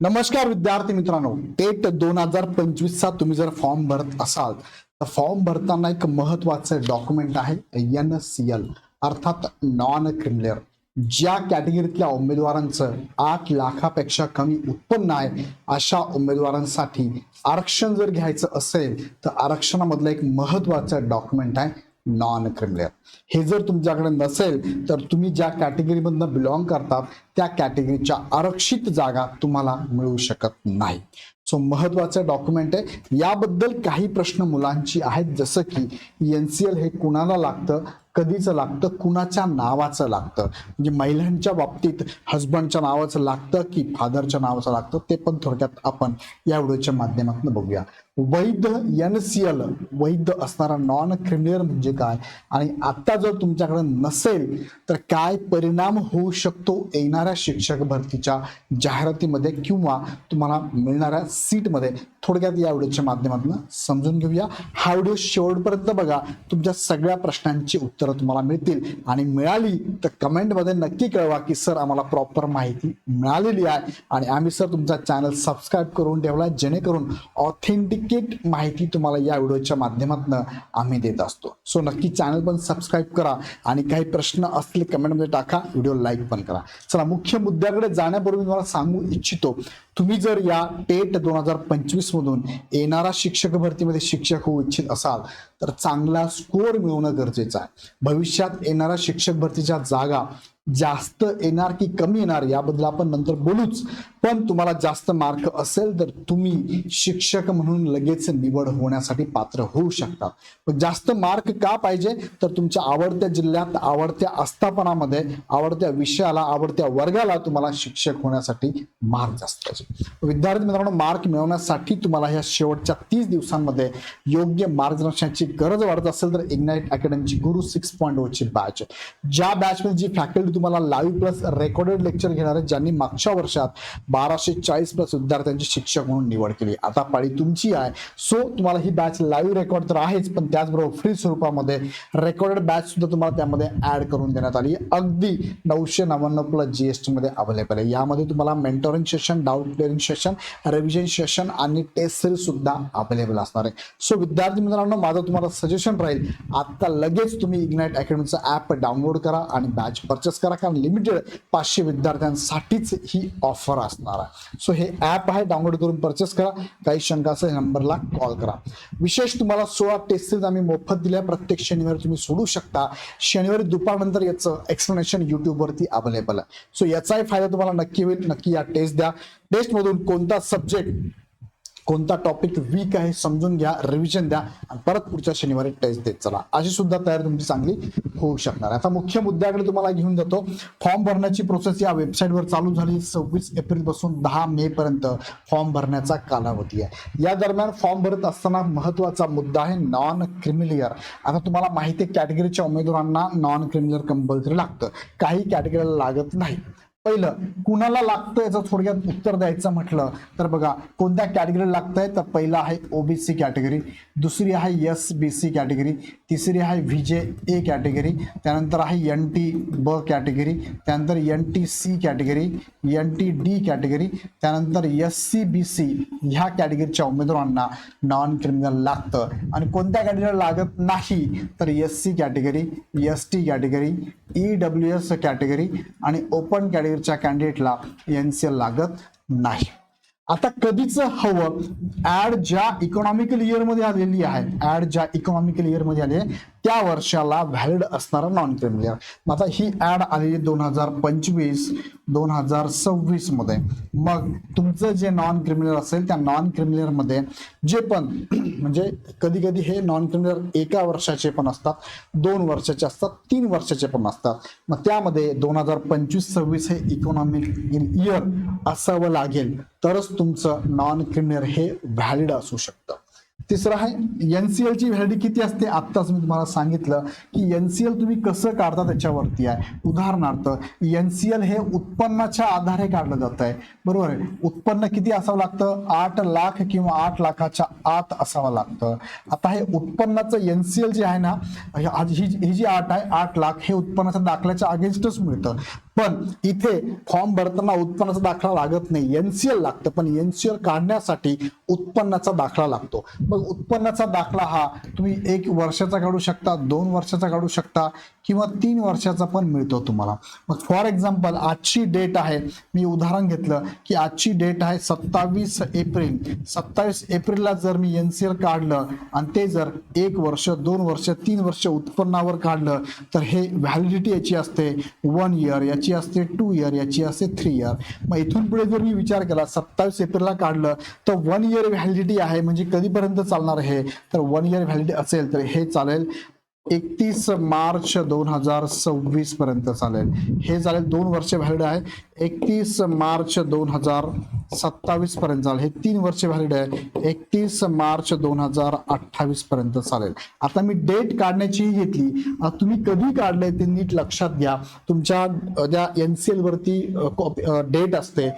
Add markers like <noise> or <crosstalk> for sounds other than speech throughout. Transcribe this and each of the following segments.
नमस्कार विद्यार्थी मित्रांनो. टेट दोन हजार पंचवीस चा तुम्ही जर फॉर्म भरत असाल तर फॉर्म भरताना एक महत्वाचं डॉक्युमेंट आहे एन सी एल अर्थात नॉन क्रिमिनल. ज्या कॅटेगरीतल्या उमेदवारांचं आठ लाखापेक्षा कमी उत्पन्न आहे अशा उमेदवारांसाठी आरक्षण जर घ्यायचं असेल तर आरक्षणामधलं एक महत्वाचं डॉक्युमेंट आहे नॉन क्रिमिनल हे जर तुमच्याकडे नसेल तर तुम्ही ज्या कॅटेगरीमधनं बिलॉंग करतात त्या कॅटेगरीच्या आरक्षित जागा तुम्हाला मिळू शकत नाही. सो महत्वाचं डॉक्युमेंट आहे. याबद्दल काही प्रश्न मुलांची आहेत. जसं की एन सी एल हे कुणाला लागतं? कधीचं लागतं? कुणाच्या नावाचं लागतं? म्हणजे महिलांच्या बाबतीत हजबंडच्या नावाचं लागतं की फादरच्या नावाचं लागतं? ते पण थोडक्यात आपण या व्हिडिओच्या माध्यमातून बघूया. वैध एन सी एल वैध असणारा नॉन क्रिमिनल म्हणजे काय? आणि आता जर तुमच्याकडे नसेल तर काय परिणाम होऊ शकतो येणाऱ्या शिक्षक भरतीच्या जाहिरातीमध्ये किंवा तुम्हाला मिळणाऱ्या सीटमध्ये? थोडक्यात या व्हिडिओच्या माध्यमातून समजून घेऊया. हा व्हिडिओ शेवटपर्यंत बघा. तुमच्या सगळ्या प्रश्नांची उत्तरं तुम्हाला मिळतील. आणि मिळाली तर कमेंटमध्ये नक्की कळवा की सर आम्हाला प्रॉपर माहिती मिळालेली आहे. आणि आम्ही सर तुमचा चॅनल सबस्क्राईब करून ठेवला जेणेकरून ऑथेंटिक ऑथेंटिकेट माहिती तुम्हाला या व्हिडिओच्या माध्यमातून आम्ही देत असतो. सो नक्की चॅनल पण सबस्क्राईब करा आणि काही प्रश्न असले कमेंटमध्ये टाका व्हिडिओ लाईक पण करा. चला मुख्य मुद्द्याकडे जाण्यापूर्वी तुम्हाला सांगू इच्छितो तुम्ही जर या टेट दोन हजार पंचवीस मधून येणारा शिक्षक भरतीमध्ये शिक्षक होऊ इच्छित असाल तर चांगला स्कोअर मिळवणं गरजेचं आहे. भविष्यात येणाऱ्या शिक्षक भरतीच्या जागा जास्त येणार की कमी येणार याबद्दल आपण नंतर बोलूच. पण तुम्हाला जास्त मार्क असेल तर तुम्ही शिक्षक म्हणून लगेच निवड होण्यासाठी पात्र होऊ शकता. पण जास्त मार्क का पाहिजे? तर तुमच्या आवडत्या जिल्ह्यात आवडत्या आस्थापनामध्ये आवडत्या विषयाला आवडत्या वर्गाला तुम्हाला शिक्षक होण्यासाठी मार्क जास्त पाहिजे. विद्यार्थी मित्रांनो मार्क मिळवण्यासाठी तुम्हाला ह्या शेवटच्या तीस दिवसांमध्ये योग्य मार्गदर्शनाची गरज वाढत असेल तर इग्नाइट अकॅडमीची गुरु सिक्स पॉईंट oh ची बॅच ज्या बॅचमध्ये जी फॅकल्टी तुम्हाला लाईव्ह प्लस रेकॉर्डेड लेक्चर घेणार आहे ज्यांनी मागच्या वर्षात बाराशे चाळीस प्लस विद्यार्थ्यांची शिक्षक म्हणून निवड केली. आता पाळी तुमची आहे. सो तुम्हाला ही बॅच लाईव्ह रेकॉर्ड तर आहेच पण त्याचबरोबर फ्री स्वरूपामध्ये रेकॉर्डेड बॅच सुद्धा तुम्हाला त्यामध्ये ऍड करून देण्यात आली. अगदी नऊशे नव्याण्णव प्लस जीएसटी मध्ये अवेलेबल आहे. यामध्ये तुम्हाला mentoring session doubt clearing session revision session आणि टेस्ट सिरीज सुद्धा अवेलेबल असणार आहे. सो विद्यार्थी मित्रांनो माझं तुम्हाला सजेशन राहील आता लगेच तुम्ही इग्नाइट अकॅडमीचं ऍप डाउनलोड करा आणि बॅच परचेस करा कारण लिमिटेड पाचशे विद्यार्थ्यांसाठीच ही ऑफर असणार आहे. सो हे ऍप आहे डाउनलोड करून परचेस करा. काही शंका असेल नंबरला कॉल करा. विशेष तुम्हाला सोळा टेस्ट आम्ही मोफत दिल्या. प्रत्येक शनिवारी तुम्ही सोडू शकता. शनिवारी दुपारनंतर याचं एक्सप्लेनेशन युट्यूबवरती अवेलेबल आहे. सो याचाही फायदा तुम्हाला नक्की होईल. नक्की या टेस्ट द्या. टेस्टमधून कोणता सब्जेक्ट कोणता टॉपिक वीक आहे समजून घ्या रिव्हिजन द्या आणि परत पुढच्या शनिवारी टेस्ट देत चला. अशी सुद्धा तयारी तुमची चांगली होऊ शकणार. आता मुख्य मुद्द्याकडे तुम्हाला घेऊन जातो. फॉर्म भरण्याची प्रोसेस या वेबसाईटवर चालू झाली सव्वीस एप्रिलपासून दहा मे पर्यंत फॉर्म भरण्याचा कालावधी आहे. या दरम्यान फॉर्म भरत असताना महत्त्वाचा मुद्दा आहे नॉन क्रिमिलियर आता तुम्हाला माहिती आहे कॅटेगरीच्या उमेदवारांना नॉन क्रिमिलियर कंपल्सरी लागतं. काही कॅटेगरीला लागत नाही. पहिलं कुणाला लागतं याचं थोडक्यात उत्तर द्यायचं म्हटलं तर बघा कोणत्या कॅटेगरीला लागतंय? तर पहिलं आहे ओबीसी कॅटेगरी दुसरी आहे एस बी सी कॅटेगरी तिसरी आहे व्हीजे ए कॅटेगरी त्यानंतर आहे एन टी ब कॅटेगरी त्यानंतर N T C category N T D category त्यानंतर एस सी बी सी ह्या कॅटेगरीच्या उमेदवारांना नॉन क्रिमिनल लागतं. आणि कोणत्या कॅटेगरीला लागत नाही? तर S C category S T category E W S category आणि ओपन कॅटेगरी कॅटेगरीच्या कॅन्डिडेटला एन सी एल लागत नाही. आता कधीच हवं? ऍड ज्या इकॉनॉमिकल इयरमध्ये आलेली आहे ऍड ज्या इकॉनॉमिकल इयरमध्ये मध्ये आले त्या वर्षाला व्हॅलिड असणारा नॉन क्लेम मग आता ही ऍड आलेली दोन हजार पंचवीस दोन हजार सव्वीसमध्ये मग तुमचं जे नॉन क्रिमिनल असेल त्या नॉन क्रिमिनलमध्ये जे पण <clears throat> म्हणजे कधी कधी हे नॉन क्रिमिनल एका वर्षाचे पण असतात दोन वर्षाचे असतात तीन वर्षाचे पण असतात. मग त्यामध्ये दोन हजार पंचवीस सव्वीस हे इकॉनॉमिक इयर असावं लागेल तरच तुमचं नॉन क्रिमिनल हे व्हॅलिड असू शकतं. तिसरं आहे एनसीएल ची व्हॅलिडी किती असते? आत्ताच मी तुम्हाला सांगितलं की एनसीएल तुम्ही कसं काढता त्याच्यावरती आहे. उदाहरणार्थ एनसीएल हे उत्पन्नाच्या आधारे काढलं जात आहे. बरोबर आहे? उत्पन्न किती असावं लागतं? आठ लाख किंवा आठ लाखाच्या आत असावं लागतं. आता हे उत्पन्नाचं एनसीएल जे आहे ना ही ही जी आठ आहे आठ लाख हे उत्पन्नाच्या दाखल्याच्या अगेन्स्टच मिळतं. पण इथे फॉर्म भरताना उत्पन्नाचा दाखला लागत नाही. एनसीएल लागतं पण एनसीएल काढण्यासाठी उत्पन्नाचा दाखला लागतो. मग उत्पन्नाचा दाखला हा तुम्ही एक वर्षाचा काढू शकता दोन वर्षाचा काढू शकता किंवा तीन वर्षाचा पण मिळतो तुम्हाला. मग फॉर एक्झाम्पल आजची डेट आहे मी उदाहरण घेतलं की आजची डेट आहे सत्तावीस एप्रिल. सत्तावीस एप्रिलला जर मी एनसीएल काढलं आणि ते जर एक वर्ष दोन वर्ष तीन वर्ष उत्पन्नावर काढलं तर हे व्हॅलिडिटी याची असते. वन इयर याची असते टू इयर याची असते थ्री इयर मग इथून पुढे जर मी विचार केला सत्तावीस एप्रिलला काढलं तर वन इयर व्हॅलिडिटी आहे म्हणजे कधीपर्यंत चालणार हे? तर वन इयर व्हॅलिडिटी असेल तर हे चालेल. एकतीस मार्च दोन हजार सव्वीस पर्यंत चालेल. हे झाले दोन वर्ष व्हॅलिड आहे. एकतीस मार्च दोन हजार सत्तावीस पर्यंत चालेल. हे तीन वर्ष व्हॅलिड आहे. एकतीस मार्च दोन हजार अठ्ठावीस पर्यंत चालेल. आता मी डेट काढण्याची घेतली. तुम्ही कधी काढले ते नीट लक्षात घ्या. तुमच्या ज्या एनसीएल वरती डेट असते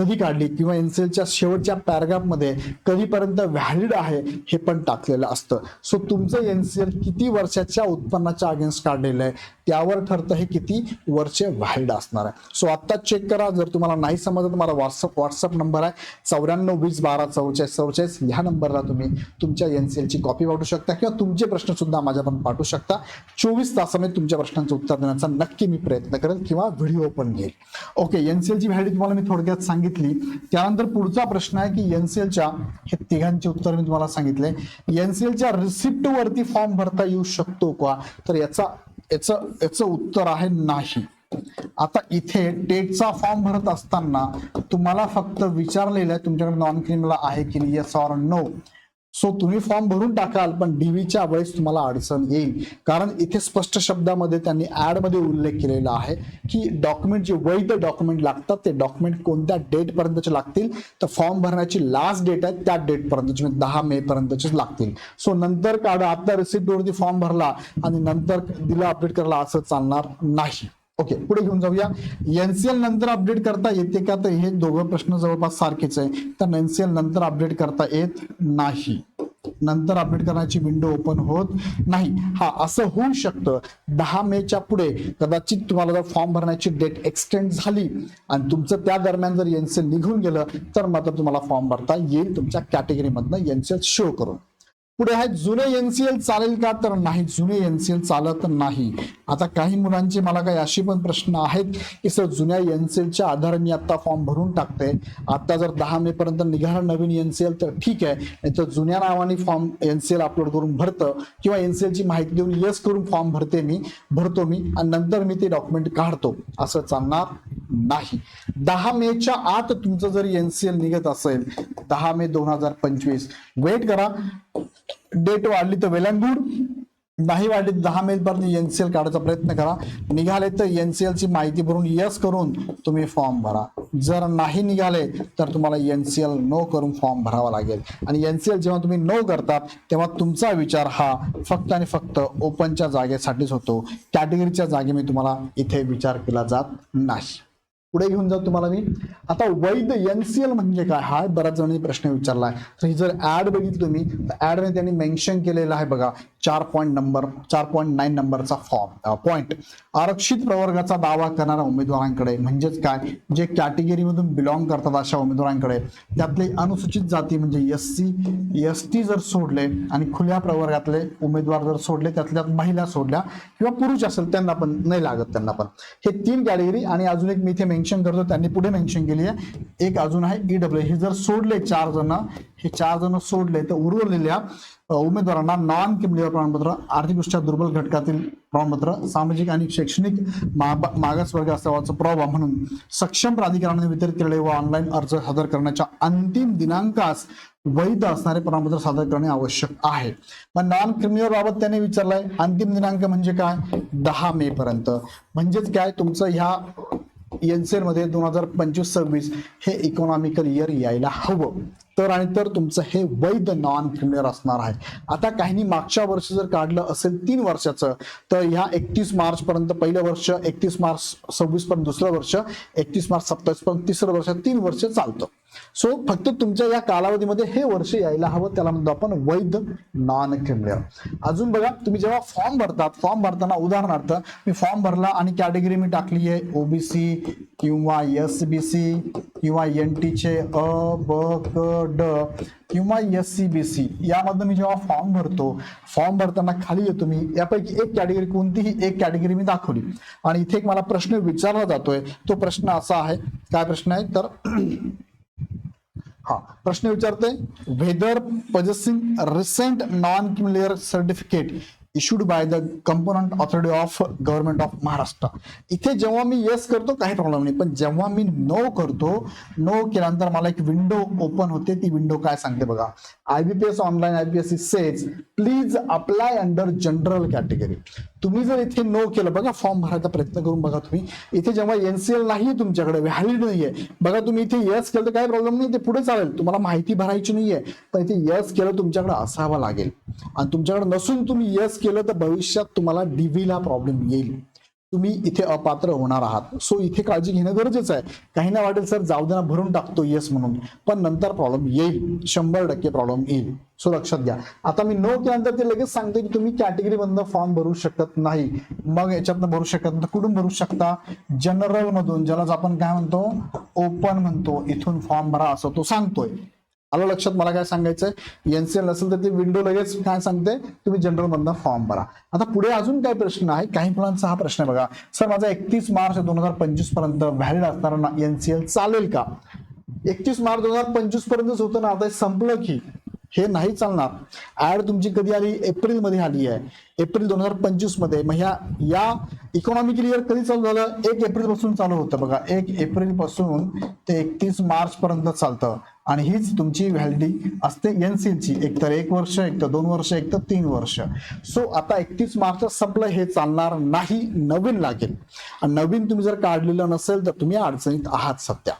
कधी काढली किंवा एनसीएलच्या शेवटच्या पॅराग्राफमध्ये कधीपर्यंत व्हॅलिड आहे हे पण टाकलेलं असतं. सो तुमचं एनसीएल किती वर्षाच्या उत्पन्नाच्या अगेन्स्ट काढलेलं आहे त्यावर ठरतं हे किती वर्ष व्हॅलिड असणार आहे. सो आत्ता चेक करा जर तुम्हाला नाही समजत तुम्हाला व्हॉट्सअप व्हॉट्सअप नंबर आहे. चौऱ्याण्णव वीस बारा चौचाळीस चौचाळीस ह्या नंबरला तुम्ही तुमच्या एनसीएलची कॉपी पाठवू शकता किंवा तुमचे प्रश्न सुद्धा माझ्यापर्यंत पाठवू शकता. चोवीस तासामध्ये तुमच्या प्रश्नांचं उत्तर देण्याचा नक्की मी प्रयत्न करेल किंवा व्हिडिओ पण घेईल. ओके एनसीएलची व्हॅलिडी तुम्हाला मी थोडक्यात सांगितलं. त्यानंतर पुढचा प्रश्न आहे की एनसीएलच्या हे तिघांचे उत्तर मी तुम्हाला सांगितले. एनसीएलच्या रिसिप्ट वरती फॉर्म भरता येऊ शकतो का? तर याचा याचं याचं उत्तर आहे नाही. आता इथे टेटचा फॉर्म भरत असताना तुम्हाला फक्त विचारलेलं आहे तुमच्याकडे नॉन क्रिमिनल आहे की नाही येस ऑर नो सो तुम्ही फॉर्म भरून टाकाल पण डीव्हीच्या वेळेस तुम्हाला अडचण येईल. कारण इथे स्पष्ट शब्दामध्ये त्यांनी ऍडमध्ये उल्लेख केलेला आहे की डॉक्युमेंट जे वैध डॉक्युमेंट लागतात ते डॉक्युमेंट कोणत्या डेट पर्यंतचे लागतील? तर फॉर्म भरण्याची लास्ट डेट आहे त्या डेट पर्यंतचे म्हणजे दहा मे पर्यंतचेच लागतील. सो नंतर काढा आता रिसिप्टवरती फॉर्म भरला आणि नंतर दिला अपडेट करायला असं चालणार नाही. ओके पुढे घेऊन जाऊया. एनसीएल नंतर अपडेट करता येते का? तर हे दोघं प्रश्न जवळपास सारखेच आहे. तर एनसीएल नंतर अपडेट करता येत नाही. नंतर अपडेट करण्याची विंडो ओपन होत नाही. हा असं होऊ शकतं. दहा मेच्या पुढे कदाचित तुम्हाला जर फॉर्म भरण्याची डेट एक्सटेंड झाली आणि तुमचं त्या दरम्यान जर एनसीएल निघून गेलं तर मात्र तुम्हाला फॉर्म भरता येईल. तुमच्या कॅटेगरीमधनं एनसीएल शो करून. पुढे आहे जुने एनसीएल चालेल का? तर नाही. जुने एनसीएल चालत नाही. आता काही मुलांचे मला काही असे पण प्रश्न आहेत की सर जुन्या एनसीएलच्या आधारे मी आता फॉर्म भरून टाकते. आता जर दहा मे पर्यंत निघाला नवीन एनसीएल तर ठीक आहे. नाही तर जुन्या नावाने फॉर्म एनसीएल अपलोड करून भरतं किंवा एनसीएल ची माहिती देऊन येस करून फॉर्म भरते मी भरतो मी आणि नंतर मी ते डॉक्युमेंट काढतो. असं चालणार नाही. दहा मेच्या आत तुमचं जर एनसीएल निघत असेल दहा मे दोन हजार पंचवीस वेट करा. डेट वाढली तर वेल अँड गुड नाही वाढली तर दहा मे पर्यंत एनसीएल काढायचा प्रयत्न करा. निघाले तर एनसीएल ची माहिती भरून यस करून तुम्ही फॉर्म भरा. जर नाही निघाले तर तुम्हाला एनसीएल नो करून फॉर्म भरावा लागेल. आणि एनसीएल जेव्हा तुम्ही नो करता तेव्हा तुमचा विचार हा फक्त आणि फक्त ओपनच्या जागेसाठीच होतो. कॅटेगरीच्या जागे मी तुम्हाला इथे विचार केला जात नाही. पुढे घेऊन जाऊ तुम्हाला मी. आता वैध एनसीएल म्हणजे काय? हा बऱ्याच जणांनी प्रश्न विचारलाय तर ही जर ऍड बघितली तुम्ही तर ऍडने त्यांनी मेन्शन केलेलं आहे बघा. चार पॉईंट नंबर चार पॉईंट नाईन नंबरचा फॉर्म पॉईंट आरक्षित प्रवर्गाचा दावा करणाऱ्या उमेदवारांकडे म्हणजेच काय? जे कॅटेगरीमधून बिलॉंग करतात अशा उमेदवारांकडे. त्यातले अनुसूचित जाती म्हणजे एस सी एस टी जर सोडले आणि खुल्या प्रवर्गातले उमेदवार जर सोडले त्यातल्या महिला सोडल्या किंवा पुरुष असेल त्यांना पण नाही लागत त्यांना पण. हे तीन कॅटेगरी आणि अजून एक मी इथे मेन्शन करतो त्यांनी पुढे मेन्शन केली आहे. एक अजून आहे ईडब्ल्यू हे जर सोडले चार जण हे चार जण सोडले तर उर्वरलेल्या उमेदवारांना नॉन किमलीवर प्रमाणपत्र आर्थिकदृष्ट्या दुर्बल घटकातील प्रमाणपत्र सामाजिक आणि शैक्षणिक मा- मागासवर्ग असल्याचं पुरावा म्हणून सक्षम प्राधिकरणाने वितरित केलेले व ऑनलाईन अर्ज सादर करण्याच्या अंतिम दिनांकास वैध असणारे प्रमाणपत्र सादर करणे आवश्यक आहे. मग नॉन क्रिमिनल बाबत त्याने विचारलंय अंतिम दिनांक म्हणजे काय? दहा मे पर्यंत. म्हणजेच काय? तुमचं ह्या एनसेल मध्ये दोन हजार पंचवीस सव्वीस हे इकॉनॉमिकल इयर यायला हवं. तर आणि तर तुमचं हे वैध नॉन क्रिमिनल असणार आहे. आता काहींनी मागच्या वर्षी जर काढलं असेल तीन वर्षाचं तर ह्या एकतीस मार्च पर्यंत पहिलं वर्ष एकतीस मार्च सव्वीस पर्यंत दुसरं वर्ष एकतीस मार्च सत्तावीस पर्यंत तिसरं वर्ष तीन वर्ष चालतं. सो फक्त तुमच्या या कालावधीमध्ये हे वर्ष यायला हवं. त्याला म्हणतो आपण वैध नॉन क्रिमिनल अजून बघा तुम्ही जेव्हा फॉर्म भरतात फॉर्म भरताना उदाहरणार्थ मी फॉर्म भरला आणि कॅटेगरी मी टाकली आहे ओबीसी किंवा एस बी सी किंवा एन टीचे अ ब क ड किंवा एस सी बी सी यामधनं मी जेव्हा फॉर्म भरतो फॉर्म भरताना खाली येतो मी. यापैकी एक कॅटेगरी कोणतीही एक कॅटेगरी मी दाखवली. आणि इथे एक मला प्रश्न विचारला जातोय. तो प्रश्न असा आहे. काय प्रश्न आहे? तर हा प्रश्न विचारते whether possessing recent non creamy layer certificate issued by the competent authority of government of Maharashtra इथे जेव्हा मी येस करतो काही प्रॉब्लेम नाही. पण जेव्हा मी नो करतो नो केल्यानंतर मला एक विंडो ओपन होते. ती विंडो काय सांगते बघा. IBPS online IBPS says please apply under general category तुम्ही जर इथे नो केलं बघा फॉर्म भरायचा प्रयत्न करून बघा तुम्ही. इथे जेव्हा एनसीएल नाही तुमच्याकडे व्हॅलिड नाहीये. बघा तुम्ही इथे येस केलं तर काही प्रॉब्लेम नाही ते पुढे चालेल. तुम्हाला माहिती भरायची नाहीये. पण इथे यस केलं तुमच्याकडे असावा लागेल. आणि तुमच्याकडे नसून तुम्ही यस केलं तर भविष्यात तुम्हाला डीव्हीला ला प्रॉब्लेम येईल. तुम्ही इथे अपात्र होणार आहात. सो इथे काळजी घेणं गरजेचं आहे. काही ना वाटेल सर जाऊ देना भरून टाकतो येस म्हणून. पण नंतर प्रॉब्लेम येईल. शंभर टक्के प्रॉब्लेम येईल. सो लक्षात घ्या. आता मी नो केल्यानंतर ते लगेच सांगते की तुम्ही कॅटेगरी मधनं फॉर्म भरू शकत नाही. मग याच्यातनं भरू शकत नाही. कुठून भरू शकता? जनरल मधून. ज्याला आपण काय म्हणतो? ओपन म्हणतो. इथून फॉर्म भरा असं तो सांगतोय. आलं लक्षात मला काय सांगायचंय? एनसीएल नसेल तर ती विंडो लगेच काय सांगते? तुम्ही जनरल मधनं फॉर्म भरा. आता पुढे अजून काय प्रश्न आहे काही मुलांचा हा प्रश्न बघा. सर माझा एकतीस मार्च दोन हजार पंचवीसपर्यंत व्हॅलिड असणारा एनसीएल चालेल का? एकतीस मार्च दोन हजार पंचवीस पर्यंतच होतं ना. आता संपलं की. हे नाही चालणार. ऍड तुमची कधी आली? एप्रिलमध्ये आली आहे. एप्रिल दोन हजार पंचवीसमध्ये मग ह्या या इकॉनॉमिकल इयर कधी चालू झालं? एक एप्रिलपासून चालू होतं बघा. एक एप्रिलपासून ते एकतीस मार्च पर्यंत चालतं. आणि हीच तुमची व्हॅलिडिटी असते एनसीएलची एक तर एक वर्ष एक तर दोन वर्ष एक तर तीन वर्ष. सो आता एकतीस मार्च संपलं हे चालणार नाही नवीन लागेल. आणि नवीन तुम्ही जर काढलेलं नसेल तर तुम्ही अडचणीत आहात सध्या.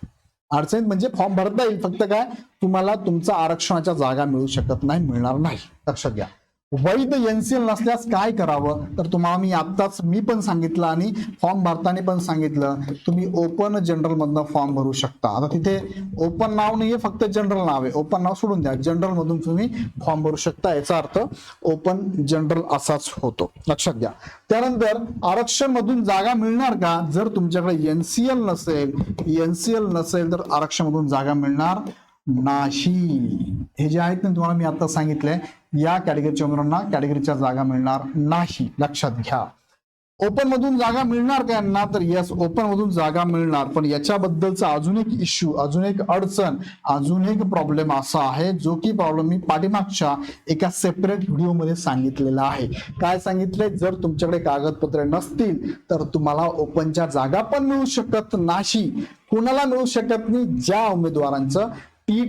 अडचणीत म्हणजे फॉर्म भरता येईल. फक्त काय तुम्हाला तुमचा आरक्षणाच्या जागा मिळू शकत नाही मिळणार नाही. लक्षात घ्या. वैध एनसीएल नसल्यास काय करावं? तर तुम्हाला मी आत्ताच मी पण सांगितलं आणि फॉर्म भरताना पण सांगितलं. तुम्ही ओपन जनरलमधनं फॉर्म भरू शकता. आता तिथे ओपन नाव नाहीये फक्त जनरल नाव आहे. ओपन नाव सोडून द्या. जनरल मधून तुम्ही फॉर्म भरू शकता. याचा अर्थ ओपन जनरल असाच होतो. लक्षात घ्या. त्यानंतर आरक्षण मधून जागा मिळणार का? जर तुमच्याकडे एनसीएल नसेल एनसीएल नसेल तर आरक्षण मधून जागा मिळणार नाही. हे जे आहेत ना तुम्हाला मी आता सांगितलंय या कॅटेगरीच्या उमेदवारांना कॅटेगरीच्या जागा मिळणार नाही. लक्षात घ्या. ओपन मधून जागा मिळणार का यांना? तर यस ओपन मधून जागा मिळणार. पण याच्याबद्दलचा अजून एक इश्यू अजून एक अडचण अजून एक प्रॉब्लेम असा आहे जो की प्रॉब्लेम मी पाठीमागच्या एका सेपरेट व्हिडिओमध्ये सांगितलेला आहे. काय सांगितलंय? जर तुमच्याकडे कागदपत्रे नसतील तर तुम्हाला ओपनच्या जागा पण मिळू शकत नाही. कुणाला मिळू शकत नाही? ज्या उमेदवारांचं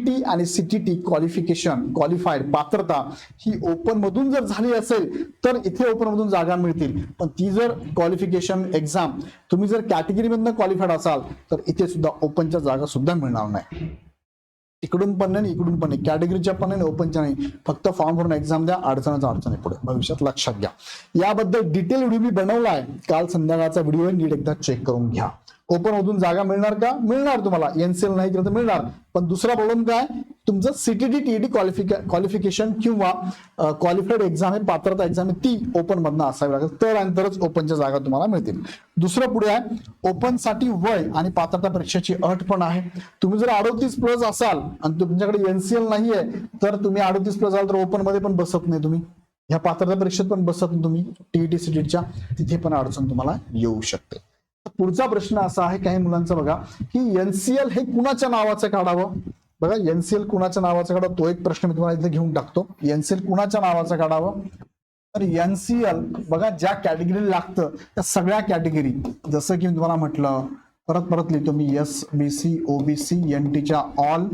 टी आणि सीटीटी क्वालिफिकेशन क्वालिफाईड पात्रता ही ओपन मधून जर झाली असेल तर इथे ओपन मधून जागा मिळतील. पण ती जर क्वालिफिकेशन एक्झाम तुम्ही जर कॅटेगरीमधनं क्वालिफाईड असाल तर इथे सुद्धा ओपनच्या जागा सुद्धा मिळणार नाही. इकडून पण नाही इकडून पण नाही. कॅटेगरीच्या पण नाही ओपनच्या नाही. फक्त फॉर्म भरून एक्झाम द्या अडचणच अडचण आहे पुढे. भविष्यात लक्षात घ्या. याबद्दल डिटेल व्हिडिओ मी बनवला आहे काल संध्याकाळचा व्हिडिओ नीट एकदा चेक करून घ्या. ओपन मधून जागा मिळणार का? मिळणार तुम्हाला. एनसीएल नाही केलं तर मिळणार. पण दुसरा प्रॉब्लेम काय? तुमचं सीटीडी टीईडी क्वालिफिके क्वालिफिकेशन किंवा क्वालिफाईड एक्झाम आहे पात्रता एक्झाम आहे ती ओपन मधनं असावी लागेल. तर आणि तरच ओपनच्या जागा तुम्हाला मिळतील. दुसरं पुढे आहे ओपनसाठी वय आणि पात्रता परीक्षेची अट पण आहे. तुम्ही जर अडोतीस प्लस असाल आणि तुमच्याकडे एनसीएल नाहीये तर तुम्ही अडोतीस प्लस असाल तर ओपनमध्ये पण बसत नाही तुम्ही. ह्या पात्रता परीक्षेत पण बसत नाही तुम्ही. टीईटी सीटीच्या तिथे पण अडचण तुम्हाला येऊ शकते. पुढचा प्रश्न असा आहे काही मुलांचा बघा की एनसीएल हे कुणाच्या नावाचं काढावं? बघा एनसीएल कुणाच्या नावाचं काढावं? तो एक प्रश्न मी तुम्हाला इथे घेऊन टाकतो. एनसीएल कुणाच्या नावाचं काढावं? तर एनसीएल बघा ज्या कॅटेगरी लागतं त्या सगळ्या कॅटेगरी जसं की मी तुम्हाला म्हटलं परत परत लिहितो मी S B C OBC N टीच्या ऑल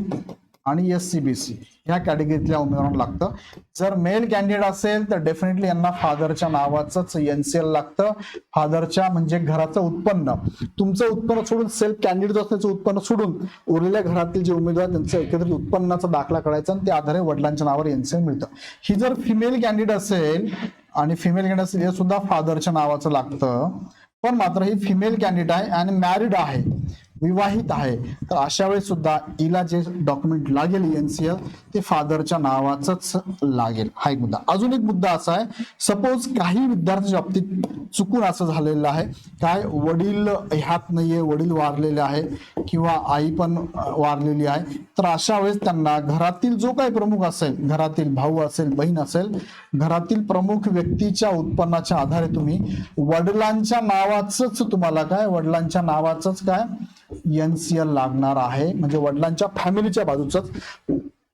आणि एस सी बी सी ह्या कॅटेगरीतल्या उमेदवारांना लागतं. जर मेल कॅन्डिडेट असेल तर डेफिनेटली यांना फादरच्या नावाचंच एनसीएल लागतं. फादरच्या म्हणजे घराचं उत्पन्न. तुमचं उत्पन्न सोडून सेल्फ कॅन्डिडेट असण्याचं उत्पन्न सोडून उरलेल्या घरातील जे उमेदवार त्यांचं एकत्रित उत्पन्नाचा दाखला करायचा आणि त्या आधारे वडिलांच्या नावावर एनसीएल मिळतं. ही जर फिमेल कॅन्डिडेट असेल आणि फिमेल कॅन्डिडेट असेल हे सुद्धा फादरच्या नावाचं लागतं. पण मात्र ही फिमेल कॅन्डिडेट आहे आणि मॅरिड आहे. विवाहित आहे. तर अशा वेळेस सुद्धा हिला जे डॉक्युमेंट लागेल एनसीएल ते फादरच्या नावाचाच लागेल. हा एक मुद्दा. अजून एक मुद्दा असा आहे सपोज काही विद्यार्थ्यांच्या बाबतीत चुकून असं झालेलं आहे काय वडील ह्यात नाहीये वडील वारलेले आहे किंवा आई पण वारलेली आहे तर अशा वेळेस त्यांना घरातील जो काही प्रमुख असेल घरातील भाऊ असेल बहीण असेल घरातील प्रमुख व्यक्तीच्या उत्पन्नाच्या आधारे तुम्ही वडिलांच्या नावाचंच तुम्हाला काय वडिलांच्या नावाचंच काय एनसीएल लागणार आहे. म्हणजे वडिलांच्या फॅमिलीच्या बाजूच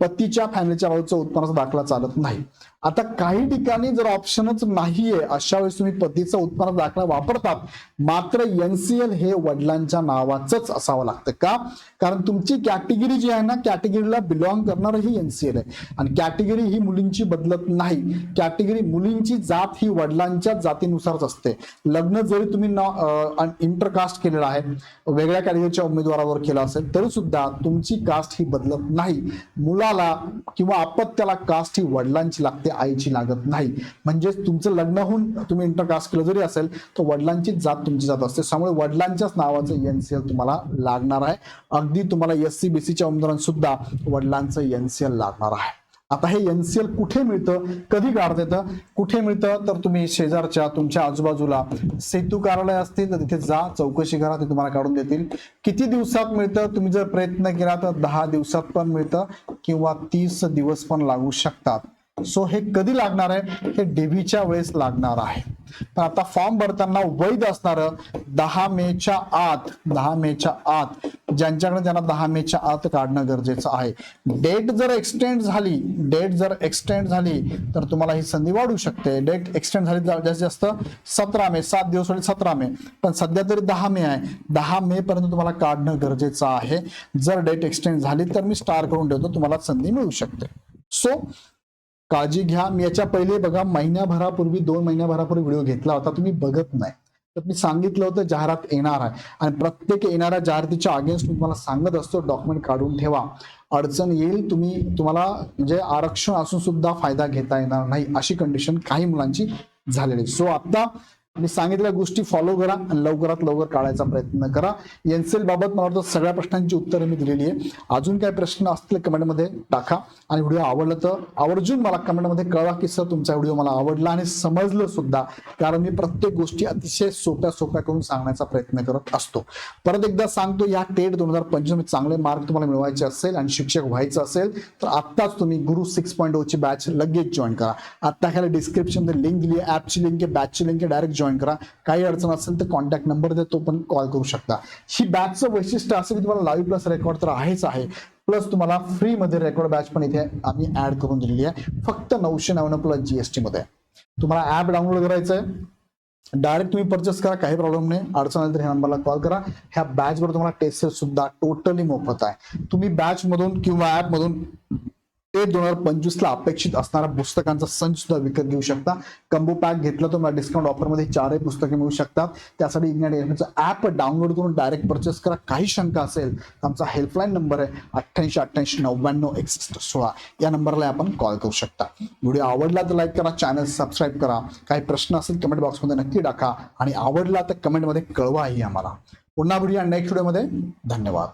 पतीच्या फॅमिलीच्या बाजूचा उत्पन्नाचा दाखला चालत नाही. आता काही ठिकाणी जर ऑप्शनच नाहीये अशा वेळेस तुम्ही पतीचा उत्पन्न दाखला वापरतात. मात्र एनसीएल हे वडिलांच्या नावाचंच असावं लागतं. का? कारण तुमची कॅटेगरी जी आहे ना कॅटेगरीला बिलॉंग करणार ही एनसीएल आहे. आणि कॅटेगरी ही मुलींची बदलत नाही. कॅटेगरी मुलींची जात ही वडिलांच्या जातीनुसारच असते. लग्न जरी तुम्ही इंटरकास्ट केलेलं आहे वेगळ्या कॅटेगरीच्या उमेदवारावर केलं असेल तरी सुद्धा तुमची कास्ट ही बदलत नाही. मुलाला किंवा अपत्याला कास्ट ही वडिलांची लागते. आईची लागत नाही. म्हणजेच तुमचं लग्न होऊन तुम्ही इंटरकास्ट केलं जरी असेल तर वडिलांचीच जात तुमची जात असते. त्यामुळे वडिलांच्याच नावाचं एनसीएल तुम्हाला लागणार आहे. अगदी तुम्हाला एस सी बीसीच्या उमेदवारांसुद्धा वडिलांचं एनसीएल लागणार आहे. आता हे एनसीएल कुठे मिळतं? कधी काढता येतं? कुठे मिळतं? तर तुम्ही शेजारच्या तुमच्या आजूबाजूला सेतू कार्यालय असतील तर तिथे जा. चौकशी करा ते तुम्हाला काढून देतील. किती दिवसात मिळतं? तुम्ही जर प्रयत्न केला तर दहा दिवसात पण मिळतं किंवा तीस दिवस पण लागू शकतात. सो हे कधी लागणार आहे? हे डेबीच्या वेळेस लागणार आहे. पण आता फॉर्म भरताना वैध असणार दहा मेच्या आत दहा मेच्या आत ज्यांच्याकडे त्यांना दहा मेच्या आत काढणं गरजेचं आहे. डेट जर एक्सटेंड झाली डेट जर एक्सटेंड झाली तर तुम्हाला ही संधी वाढू शकते. डेट एक्सटेंड झाली जास्तीत जास्त सतरा मे सात दिवस होईल सतरा मे. पण सध्या तरी दहा मे आहे. दहा मे पर्यंत तुम्हाला काढणं गरजेचं आहे. जर डेट एक्सटेंड झाली तर मी स्टार करून ठेवतो तुम्हाला संधी मिळू शकते. सो काळजी घ्या. मी याच्या पहिले बघा महिन्याभरापूर्वी दोन महिन्याभरापूर्वी व्हिडिओ घेतला होता. तुम्ही बघत नाही. तर मी सांगितलं होतं जाहिरात येणार आहे. आणि प्रत्येक येणाऱ्या जाहिरातीच्या अगेन्स्ट मी तुम्हाला सांगत असतो. डॉक्युमेंट काढून ठेवा. अडचण येईल तुम्ही तुम्हाला म्हणजे आरक्षण असून सुद्धा फायदा घेता येणार नाही. अशी कंडिशन काही मुलांची झालेली सो आता मी सांगितलेल्या गोष्टी फॉलो करा आणि लवकरात लवकर काढायचा प्रयत्न करा. एनसेल बाबत मला वाटतं सगळ्या प्रश्नांची उत्तरं मी दिलेली आहे. अजून काही प्रश्न असतील कमेंटमध्ये टाका. आणि व्हिडिओ आवडला तर आवर्जून मला कमेंटमध्ये कळवा की सर तुमचा व्हिडिओ मला आवडला आणि समजलं सुद्धा. कारण मी प्रत्येक गोष्टी अतिशय सोप्या सोप्या करून सांगण्याचा प्रयत्न करत असतो. परत एकदा सांगतो या टेट दोन हजार पंचवीस चांगले मार्क तुम्हाला मिळवायचे असेल आणि शिक्षक व्हायचं असेल तर आत्ताच तुम्ही गुरु सिक्स पॉईंट ओची बॅच लगेच जॉईन करा. आता खाली डिस्क्रिप्शनमध्ये लिंक दिली ॲपची लिंक आहे बॅचची लिंक आहे डायरेक्ट जॉईन करा. काही अडचण असेल तर कॉन्टॅक्ट नंबर दे तो पण कॉल करू शकता. ही बॅचचं वैशिष्ट्य असं की तुम्हाला लाईव्ह प्लस रेकॉर्ड तर आहेच आहे. प्लस तुम्हाला फ्री मध्ये रेकॉर्ड बॅच पण इथे आम्ही ऍड करून दिलेली आहे. फक्त नऊशे नव्याण्णव प्लस जीएसटी मध्ये. तुम्हाला ऍप डाउनलोड करायचं आहे डायरेक्ट तुम्ही परचेस करा काही प्रॉब्लेम नाही. अडचण आली तर ह्या नंबरला कॉल करा. ह्या बॅच वर तुम्हाला टेस्ट सुद्धा टोटली मोफत आहे. तुम्ही बॅच मधून किंवा ऍप मधून ते दोन हजार पंचवीसला अपेक्षित असणाऱ्या पुस्तकांचा संच सुद्धा विकत घेऊ शकता. कंबो पॅक घेतला तुम्हाला डिस्काउंट ऑफरमध्ये चारही पुस्तके मिळू शकतात. त्यासाठी इग्नाइट ऍप डाउनलोड करून डायरेक्ट परचेस करा. काही शंका असेल तर आमचा हेल्पलाईन नंबर आहे अठ्ठ्याऐंशी अठ्ठ्याऐंशी नव्याण्णव एकसष्ट सोळा. या नंबरला आपण कॉल करू शकता. व्हिडिओ आवडला तर लाईक करा चॅनल सबस्क्राईब करा. काही प्रश्न असेल कमेंट बॉक्समध्ये नक्की टाका. आणि आवडला तर कमेंटमध्ये कळवाही आम्हाला. पुन्हा व्हिडिओ नेक्स्ट व्हिडिओमध्ये धन्यवाद.